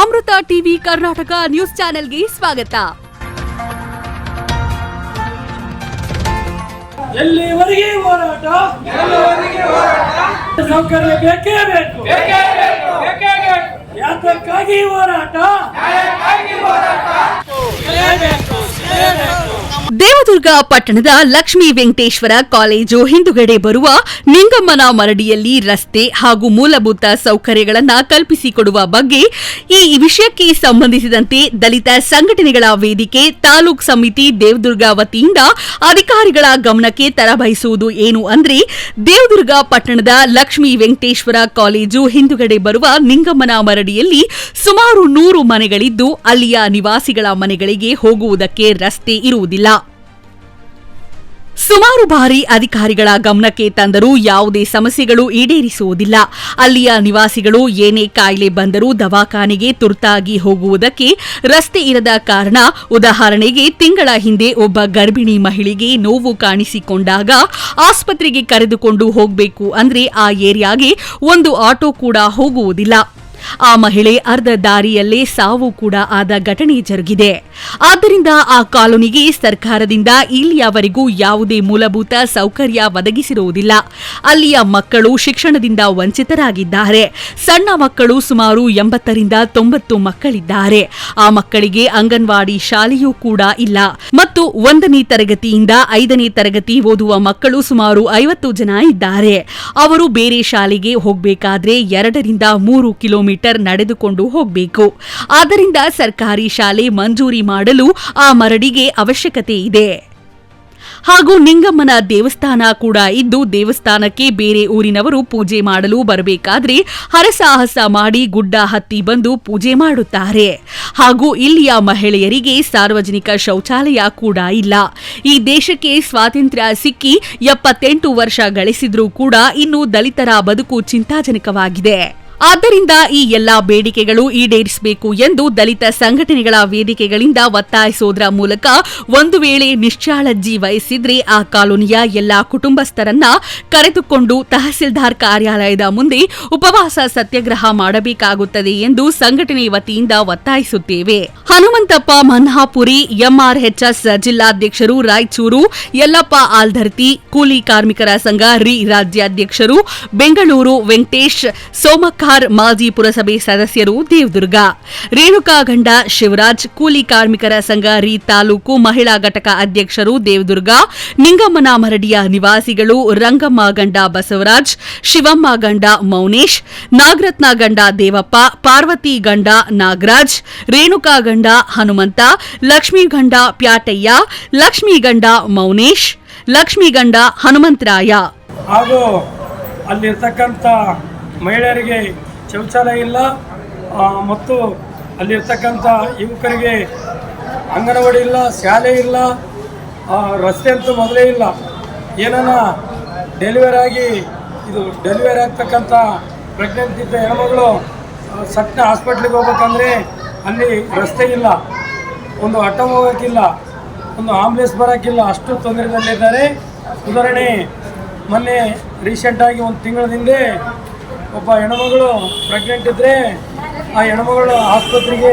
ಅಮೃತ TV Karnataka news ಚಾನೆಲ್ಗೆ ಸ್ವಾಗತ. ಎಲ್ಲಿವರೆಗೆ ಹೋರಾಟ? ಸೌಕರ್ಯ ಬೇಕೇ ಬೇಕು. ಯಾತಕ್ಕಾಗಿ ಹೋರಾಟ? ದೇವದುರ್ಗ ಪಟ್ಟಣದ ಲಕ್ಷ್ಮೀ ವೆಂಕಟೇಶ್ವರ ಕಾಲೇಜು ಹಿಂದುಗಡೆ ಬರುವ ನಿಂಗಮ್ಮನ ಮರಡಿಯಲ್ಲಿ ರಸ್ತೆ ಹಾಗೂ ಮೂಲಭೂತ ಸೌಕರ್ಯಗಳನ್ನು ಕಲ್ಪಿಸಿಕೊಡುವ ಬಗ್ಗೆ ಈ ವಿಷಯಕ್ಕೆ ಸಂಬಂಧಿಸಿದಂತೆ ದಲಿತ ಸಂಘಟನೆಗಳ ವೇದಿಕೆ, ತಾಲೂಕ್ ಸಮಿತಿ ದೇವದುರ್ಗ ವತಿಯಿಂದ ಅಧಿಕಾರಿಗಳ ಗಮನಕ್ಕೆ ತರಬಯಸುವುದು ಏನು ಅಂದ್ರೆ ದೇವದುರ್ಗ ಪಟ್ಟಣದ ಲಕ್ಷ್ಮೀ ವೆಂಕಟೇಶ್ವರ ಕಾಲೇಜು ಹಿಂದುಗಡೆ ಬರುವ ನಿಂಗಮ್ಮನ ಮರಡಿಯಲ್ಲಿ ಸುಮಾರು ನೂರು ಮನೆಗಳಿದ್ದು ಅಲ್ಲಿಯ ನಿವಾಸಿಗಳ ಮನೆಗಳಿಗೆ ಹೋಗುವುದಕ್ಕೆ ರಸ್ತೆ ಇರುವುದಿಲ್ಲ. ಸುಮಾರು ಬಾರಿ ಅಧಿಕಾರಿಗಳ ಗಮನಕ್ಕೆ ತಂದರೂ ಯಾವುದೇ ಸಮಸ್ಯೆಗಳು ಈಡೇರಿಸುವುದಿಲ್ಲ. ಅಲ್ಲಿಯ ನಿವಾಸಿಗಳು ಏನೇ ಕಾಯಿಲೆ ಬಂದರೂ ದವಾಖಾನೆಗೆ ತುರ್ತಾಗಿ ಹೋಗುವುದಕ್ಕೆ ರಸ್ತೆ ಇರದ ಕಾರಣ ಉದಾಹರಣೆಗೆ ತಿಂಗಳ ಹಿಂದೆ ಒಬ್ಬ ಗರ್ಭಿಣಿ ಮಹಿಳೆಗೆ ನೋವು ಕಾಣಿಸಿಕೊಂಡಾಗ ಆಸ್ಪತ್ರೆಗೆ ಕರೆದುಕೊಂಡು ಹೋಗಬೇಕು ಅಂದ್ರೆ ಆ ಏರಿಯಾಗೆ ಒಂದು ಆಟೋ ಕೂಡ ಹೋಗುವುದಿಲ್ಲ. ಆ ಮಹಿಳೆ ಅರ್ಧ ದಾರಿಯಲ್ಲೇ ಸಾವು ಕೂಡ ಆದ ಘಟನೆ ಜರುಗಿದೆ. ಆದ್ದರಿಂದ ಆ ಕಾಲೋನಿಗೆ ಸರ್ಕಾರದಿಂದ ಇಲ್ಲಿಯವರೆಗೂ ಯಾವುದೇ ಮೂಲಭೂತ ಸೌಕರ್ಯ ಒದಗಿಸಿರುವುದಿಲ್ಲ. ಅಲ್ಲಿಯ ಮಕ್ಕಳು ಶಿಕ್ಷಣದಿಂದ ವಂಚಿತರಾಗಿದ್ದಾರೆ. ಸಣ್ಣ ಮಕ್ಕಳು ಸುಮಾರು ಎಂಬತ್ತರಿಂದ ತೊಂಬತ್ತು ಮಕ್ಕಳಿದ್ದಾರೆ. ಆ ಮಕ್ಕಳಿಗೆ ಅಂಗನವಾಡಿ ಶಾಲೆಯೂ ಕೂಡ ಇಲ್ಲ. ಮತ್ತು ಒಂದನೇ ತರಗತಿಯಿಂದ ಐದನೇ ತರಗತಿ ಓದುವ ಮಕ್ಕಳು ಸುಮಾರು ಐವತ್ತು ಜನ ಇದ್ದಾರೆ. ಅವರು ಬೇರೆ ಶಾಲೆಗೆ ಹೋಗಬೇಕಾದ್ರೆ ಎರಡರಿಂದ ಮೂರು ಕಿಲೋಮೀಟರ್ ನಡೆದುಕೊಂಡು ಹೋಗಬೇಕು. ಆದ್ದರಿಂದ ಸರ್ಕಾರಿ ಶಾಲೆ ಮಂಜೂರಿ ಮಾಡಲು ಆ ಮರಡಿಗೆ ಅವಶ್ಯಕತೆ ಇದೆ. ಹಾಗೂ ನಿಂಗಮ್ಮನ ದೇವಸ್ಥಾನ ಕೂಡ ಇದ್ದು ದೇವಸ್ಥಾನಕ್ಕೆ ಬೇರೆ ಊರಿನವರು ಪೂಜೆ ಮಾಡಲು ಬರಬೇಕಾದ್ರೆ ಹರಸಾಹಸ ಮಾಡಿ ಗುಡ್ಡ ಹತ್ತಿ ಬಂದು ಪೂಜೆ ಮಾಡುತ್ತಾರೆ. ಹಾಗೂ ಇಲ್ಲಿಯ ಮಹಿಳೆಯರಿಗೆ ಸಾರ್ವಜನಿಕ ಶೌಚಾಲಯ ಕೂಡ ಇಲ್ಲ. ಈ ದೇಶಕ್ಕೆ ಸ್ವಾತಂತ್ರ್ಯ ಸಿಕ್ಕಿ ಎಪ್ಪತ್ತೆಂಟು ವರ್ಷ ಗಳಿಸಿದ್ರೂ ಕೂಡ ಇನ್ನು ದಲಿತರ ಬದುಕು ಚಿಂತಾಜನಕವಾಗಿದೆ. ಆದ್ದರಿಂದ ಈ ಎಲ್ಲಾ ಬೇಡಿಕೆಗಳು ಈಡೇರಿಸಬೇಕು ಎಂದು ದಲಿತ ಸಂಘಟನೆಗಳ ವೇದಿಕೆಗಳಿಂದ ಒತ್ತಾಯಿಸುವುದರ ಮೂಲಕ ಒಂದು ವೇಳೆ ನಿಶ್ಚಾಳಜ್ಜಿ ವಹಿಸಿದ್ರೆ ಆ ಕಾಲೋನಿಯ ಎಲ್ಲಾ ಕುಟುಂಬಸ್ಥರನ್ನ ಕರೆದುಕೊಂಡು ತಹಸೀಲ್ದಾರ್ ಕಾರ್ಯಾಲಯದ ಮುಂದೆ ಉಪವಾಸ ಸತ್ಯಾಗ್ರಹ ಮಾಡಬೇಕಾಗುತ್ತದೆ ಎಂದು ಸಂಘಟನೆ ವತಿಯಿಂದ ಒತ್ತಾಯಿಸುತ್ತೇವೆ. ಹನುಮಂತಪ್ಪ, ಮನ್ಹಾಪುರಿ, ಎಂಆರ್ಎಚ್ಎಸ್ ಜಿಲ್ಲಾಧ್ಯಕ್ಷರು, ರಾಯಚೂರು, ಯಲ್ಲಪ್ಪ ಆಲ್ಧರ್ತಿ, ಕೂಲಿ ಕಾರ್ಮಿಕರ ಸಂಘ, ರಿ ರಾಜ್ಯಾಧ್ಯಕ್ಷರು, ಬೆಂಗಳೂರು ವೆಂಕಟೇಶ್ ಸೋಮಕ್ಕಾರ್ ಮಾಜಿ ಪುರಸಭೆ ಸದಸ್ಯರು ದೇವದುರ್ಗ. ರೇಣುಕಾ ಗಂಡ ಶಿವರಾಜ್, ಕೂಲಿ ಕಾರ್ಮಿಕರ ಸಂಘ ರಿ ತಾಲೂಕು ಮಹಿಳಾ ಘಟಕ ಅಧ್ಯಕ್ಷರು ದೇವದುರ್ಗ. ನಿಂಗಮ್ಮನ ಮರಡಿಯ ನಿವಾಸಿಗಳು ರಂಗಮ್ಮ ಗಂಡ ಬಸವರಾಜ್, ಶಿವಮ್ಮ ಗಂಡ ಮೌನೇಶ್, ನಾಗರತ್ನ ಗಂಡ ದೇವಪ್ಪ, ಪಾರ್ವತಿ ಗಂಡ ನಾಗರಾಜ್, ರೇಣುಕಾ ಗಂಡ ಹನುಮಂತ, ಲಕ್ಷ್ಮೀ ಗಂಡ ಪ್ಯಾಟಯ್ಯ, ಲಕ್ಷ್ಮೀ ಗಂಡ ಮೌನೇಶ್ ಲಕ್ಷ್ಮೀಗಂಡ ಹನುಮಂತರಾಯ. ಹಾಗೂ ಅಲ್ಲಿರ್ತಕ್ಕಂಥ ಮಹಿಳೆಯರಿಗೆ ಶೌಚಾಲಯ ಇಲ್ಲ. ಮತ್ತು ಅಲ್ಲಿರ್ತಕ್ಕಂಥ ಯುವಕರಿಗೆ ಅಂಗನವಾಡಿ ಇಲ್ಲ ಶಾಲೆ ಇಲ್ಲ ರಸ್ತೆ ಅಂತೂ ಮೊದಲೇ ಇಲ್ಲ. ಏನನ್ನ ಡೆಲಿವರಿ ಆಗಿ ಇದು ಡೆಲಿವರಿ ಆಗ್ತಕ್ಕಂಥ ಪ್ರೆಗ್ನೆಂಟ್ ಇದ್ದ ಹೆಣ್ಮಗಳು ಆ, ಸಟ್ನ ಹಾಸ್ಪಿಟ್ಲಿಗೆ ಹೋಗ್ಬೇಕಂದ್ರೆ ಅಲ್ಲಿ ರಸ್ತೆ ಇಲ್ಲ. ಒಂದು ಆಟೋ ಹೋಗೋಕ್ಕಿಲ್ಲ ಒಂದು ಆಂಬುಲೆನ್ಸ್ ಬರೋಕ್ಕಿಲ್ಲ ಅಷ್ಟು ತೊಂದರೆದಲ್ಲಿದ್ದಾರೆ. ಉದಾಹರಣೆ ಮೊನ್ನೆ ರೀಸೆಂಟಾಗಿ ಒಂದು ತಿಂಗಳ ಹಿಂದೆ ಒಬ್ಬ ಹೆಣ್ಮಗಳು ಪ್ರೆಗ್ನೆಂಟ್ ಇದ್ದರೆ ಆ ಹೆಣ್ಮಗಳು ಆಸ್ಪತ್ರೆಗೆ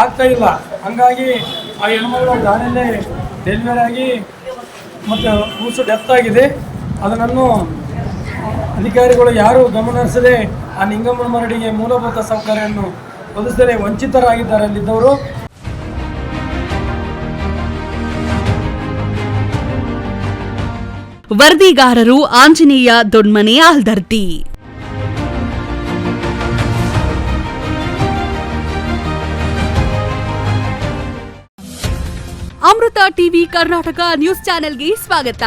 ಆಗ್ತಾ ಇಲ್ಲ. ಹಂಗಾಗಿ ಆ ಹೆಣ್ಮಗಳು ಗಾಡಿಯಲ್ಲೇ ಡೆಲಿವರಿ ಆಗಿ ಮತ್ತು ಕೂಸು ಡೆತ್ ಆಗಿದೆ. ಅದನ್ನು ಅಧಿಕಾರಿಗಳು ಯಾರು ಗಮನಿಸದೆ ಆ ನಿಂಗಮ್ಮನ ಮರಡಿಗೆ ಮೂಲಭೂತ ಸೌಕರ್ಯವನ್ನು ಒದಗಿಸದೆ ವಂಚಿತರಾಗಿದ್ದಾರೆ ಅಲ್ಲಿದ್ದವರು. ವರದಿಗಾರರು ಆಂಜನೇಯ ದೊಡ್ಮನೆ ಆಲ್ದರ್ತಿ ಅಮೃತ ಟಿವಿ ಕರ್ನಾಟಕ ನ್ಯೂಸ್ ಚಾನೆಲ್ಗೆ ಸ್ವಾಗತ.